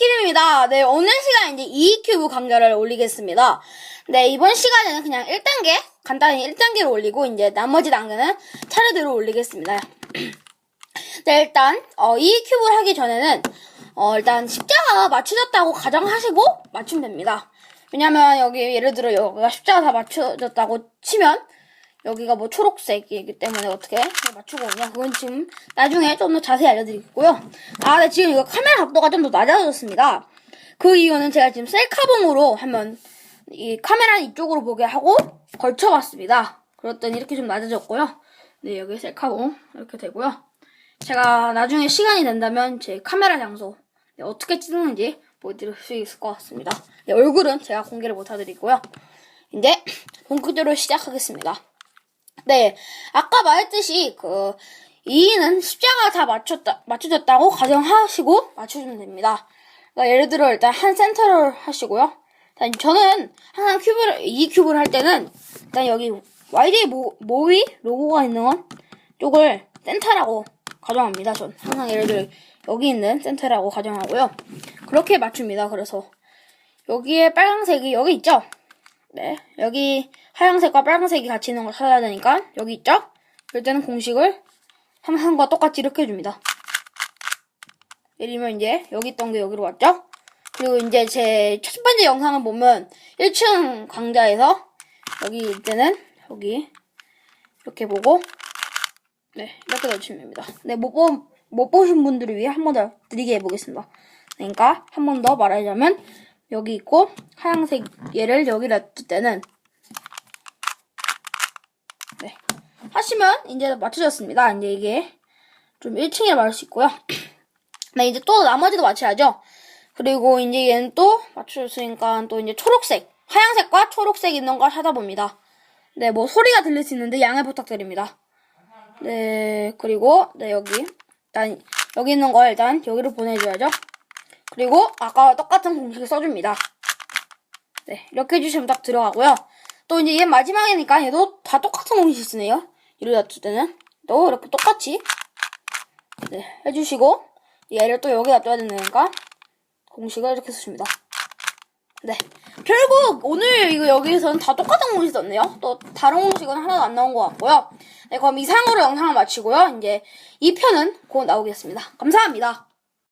이키입니다. 네, 오늘 시간 이제 2 큐브 강좌를 올리겠습니다. 네, 이번 시간에는 그냥 1단계, 간단히 1단계로 올리고, 이제 나머지 단계는 차례대로 올리겠습니다. 네, 일단, 어, 2 큐브를 하기 전에는, 어, 일단 십자가 맞춰졌다고 가정하시고 맞추면 됩니다. 왜냐면 여기 예를 들어 여기가 십자가 다 맞춰졌다고 치면, 여기가 뭐 초록색이기 때문에 어떻게 맞추고 오냐 그건 지금 나중에 좀 더 자세히 알려드리겠고요. 아, 네, 지금 이거 카메라 각도가 좀 더 낮아졌습니다. 그 이유는 제가 지금 셀카봉으로 한번 이 카메라 이쪽으로 보게 하고 걸쳐봤습니다. 그랬더니 이렇게 좀 낮아졌고요. 네, 여기 셀카봉 이렇게 되고요. 제가 나중에 시간이 된다면 제 카메라 장소 네, 어떻게 찍는지 보여드릴 수 있을 것 같습니다. 네, 얼굴은 제가 공개를 못해드리고요. 이제 본격적으로 시작하겠습니다. 네, 아까 말했듯이 그 2는 십자가 다 맞췄다 맞춰졌다고 가정하시고 맞춰주면 됩니다. 그러니까 예를 들어 일단 한 센터를 하시고요. 일단 저는 항상 큐브를 이 큐브를 할 때는 일단 여기 YJ 모, 모위 로고가 있는 건 쪽을 센터라고 가정합니다. 전 항상 예를 들어 여기 있는 센터라고 가정하고요. 그렇게 맞춥니다. 그래서 여기에 빨간색이 여기 있죠? 네, 여기 하얀색과 빨간색이 같이 있는 걸 찾아야 되니까 여기 있죠? 그럴 때는 공식을 항상과 똑같이 이렇게 해줍니다. 예를 들면 이제 여기 있던 게 여기로 왔죠? 그리고 이제 제 첫 번째 영상을 보면 1층 강좌에서 여기 있때는 여기 이렇게 보고 네 이렇게 넣으시면 됩니다. 네, 못, 보, 못 보신 분들을 위해 한 번 더 드리게 해보겠습니다. 그러니까 한 번 더 말하자면 여기 있고 하얀색 얘를 여기 놨을 때는 네 하시면 이제 맞춰졌습니다. 이제 이게 좀 1층에 말할 수 있고요. 네 이제 또 나머지도 맞춰야죠. 그리고 이제 얘는 또 맞춰졌으니까 또 이제 초록색 하얀색과 초록색 있는 걸 찾아봅니다. 네 뭐 소리가 들릴 수 있는데 양해 부탁드립니다. 네 그리고 네 여기 일단 여기 있는 걸 일단 여기로 보내줘야죠. 그리고 아까와 똑같은 공식을 써줍니다. 네, 이렇게 해주시면 딱 들어가고요. 또 이제 얘 마지막이니까 얘도 다 똑같은 공식 쓰네요. 이러다 때는 또 이렇게 똑같이 네, 해주시고 얘를 또 여기다 둬야 되니까 공식을 이렇게 쓰십니다. 네, 결국 오늘 이거 여기서는 다 똑같은 공식 썼네요. 또 다른 공식은 하나도 안 나온 것 같고요. 네, 그럼 이상으로 영상을 마치고요. 이제 2편은 곧 나오겠습니다. 감사합니다.